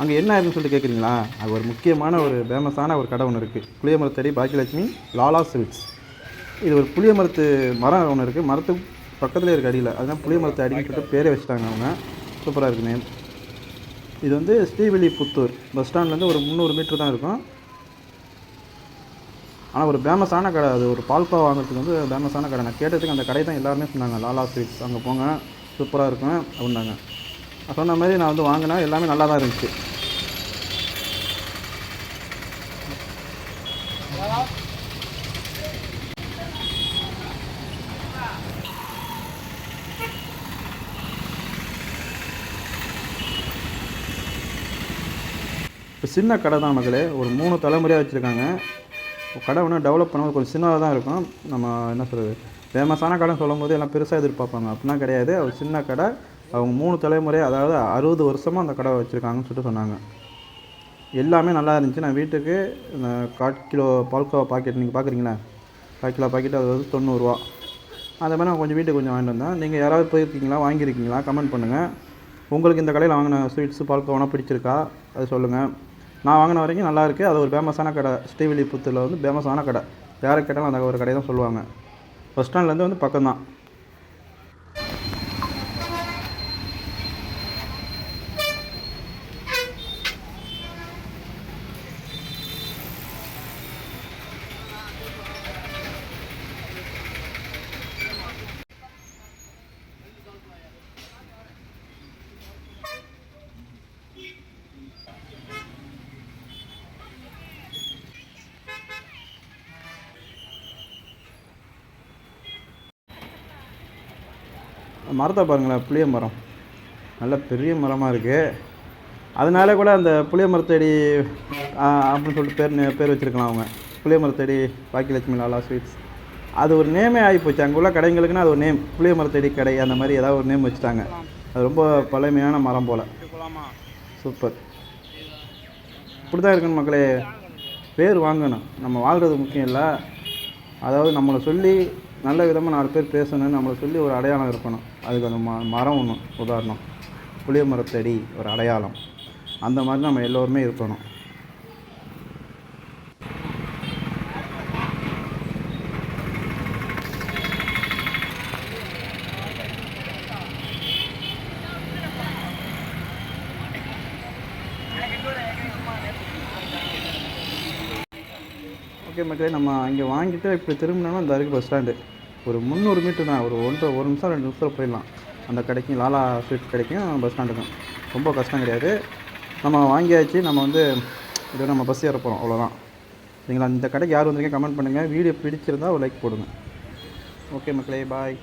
அங்கே என்ன இருக்குன்னு சொல்லிட்டு கேட்குறீங்களா அது ஒரு முக்கியமான ஒரு ஃபேமஸான ஒரு கடை ஒன்று இருக்குது புளியமரத்தடி பாக்கியலட்சுமி லாலா ஸ்வீட்ஸ் இது ஒரு புளிய மரத்து மரம் ஒன்று இருக்குது மரத்துக்கு பக்கத்துலேயே இருக்குது அடியில். அதுதான் புளிய மரத்து அடின்னு சொல்லிட்டு பேரே வச்சுட்டாங்க அவங்க. சூப்பராக இருக்கு நேம் இது வந்து ஸ்ரீவில்லிபுத்தூர் பஸ் ஸ்டாண்ட்லேருந்து ஒரு முந்நூறு மீட்டர் தான் இருக்கும். ஆனால் ஒரு ஃபேமஸான கடை. அது ஒரு பால்கோவா வாங்குறதுக்கு வந்து ஃபேமஸான கடை. நான் கேட்டதுக்கு அந்த கடை தான் எல்லாருமே சொன்னாங்க. லாலா ஸ்வீட்ஸ் அங்கே போங்க. சூப்பராக இருக்கும். அப்படின்னாங்க. சொன்ன மாதிரி நான் வந்து வாங்கினேன். எல்லாமே நல்லா தான் இருந்துச்சு. இப்போ சின்ன கடை தான் மக்களே ஒரு மூணு தலைமுறையாக வச்சுருக்காங்க. கடை ஒன்றும் டெவலப் பண்ணும்போது கொஞ்சம் சின்னதாக தான் இருக்கும். நம்ம என்ன சொல்கிறது ஃபேமஸான கடைன்னு சொல்லும்போது எல்லாம் பெருசாக எதிர்பார்ப்பாங்க. அப்படின்னா கிடையாது. ஒரு சின்ன கடை. அவங்க மூணு தலைமுறை அதாவது அறுபது வருஷமாக அந்த கடை வச்சுருக்காங்கன்னு சொல்லிட்டு சொன்னாங்க. எல்லாமே நல்லா இருந்துச்சு. நான் வீட்டுக்கு இந்த கால் கிலோ பால்கோவா பாக்கெட் நீங்கள் பார்க்குறீங்களா கால் கிலோ பாக்கெட் அது வந்து தொண்ணூறுரூவா அந்த மாதிரி நான் கொஞ்சம் வீட்டுக்கு கொஞ்சம் வாங்கிட்டு வந்தேன். நீங்கள் யாராவது போயிருக்கீங்களா? வாங்கியிருக்கீங்களா? கமெண்ட் பண்ணுங்கள் உங்களுக்கு இந்த கடையில் வாங்கின ஸ்வீட்ஸு பால்கோவானா பிடிச்சிருக்கா? அது சொல்லுங்கள் நான் வாங்கின வரைக்கும் நல்லா இருக்குது அது ஒரு ஃபேமஸான கடை. ஸ்ரீவில்லிபுத்தூரில் வந்து ஃபேமஸான கடை. யாரை கேட்டாலும் அந்த ஒரு கடை தான் சொல்லுவாங்க. பஸ் ஸ்டாண்ட்லேருந்து வந்து பக்கம்தான். மரத்தை பாருங்களேன் புளிய மரம். நல்ல பெரிய மரமாக இருக்குது அதனால கூட அந்த புளிய மரத்தடி அப்படின்னு சொல்லிட்டு பேர் பேர் வச்சுருக்கலாம் அவங்க. புளிய மரத்தடி பாக்கியலட்சுமி லாலா ஸ்வீட்ஸ். அது ஒரு நேமே ஆகிப்போச்சு அங்கே உள்ள கடைங்களுக்குன்னா அது ஒரு நேம் புளிய மரத்தடி கடை அந்த மாதிரி ஏதாவது ஒரு நேம் வச்சுட்டாங்க. அது ரொம்ப பழமையான மரம் போல். சூப்பர். இப்படி தான் இருக்கணும் மக்களே. பேர் வாங்கணும். நம்ம வாழ்கிறது முக்கியம் இல்லை. அதாவது நம்மளை சொல்லி நல்ல விதமாக நாலு பேர் பேசணும்னு நம்மளை சொல்லி ஒரு அடையாளம் இருக்கணும். அதுக்கு அந்த ம மரம் ஒன்று உதாரணம். புளிய மரத்தடி ஒரு அடையாளம். அந்த மாதிரி நம்ம எல்லோருமே இருக்கணும். ஓகே மக்களே நம்ம இங்கே வாங்கிட்டு இப்போ திரும்பினோம்னா அந்த அருகு பஸ் ஸ்டாண்டு ஒரு முந்நூறு மீட்டர் தான். ஒரு ஒன்றரை ஒரு நிமிஷம் ரெண்டு நிமிஷம் போயிடலாம். அந்த கடைக்கும் லாலா ஸ்வீட் கடைக்கும் பஸ் ஸ்டாண்டுக்கும் ரொம்ப கஷ்டம் கிடையாது. நம்ம வாங்கியாச்சு நம்ம வந்து இது நம்ம பஸ் ஏற போகிறோம் அவ்வளோதான் சரிங்களா? இந்த கடைக்கு யார் வந்திருக்கீங்க கமெண்ட் பண்ணுங்கள் வீடியோ பிடிச்சிருந்தால் ஒரு லைக் போடுங்க. ஓகே மக்களே பாய்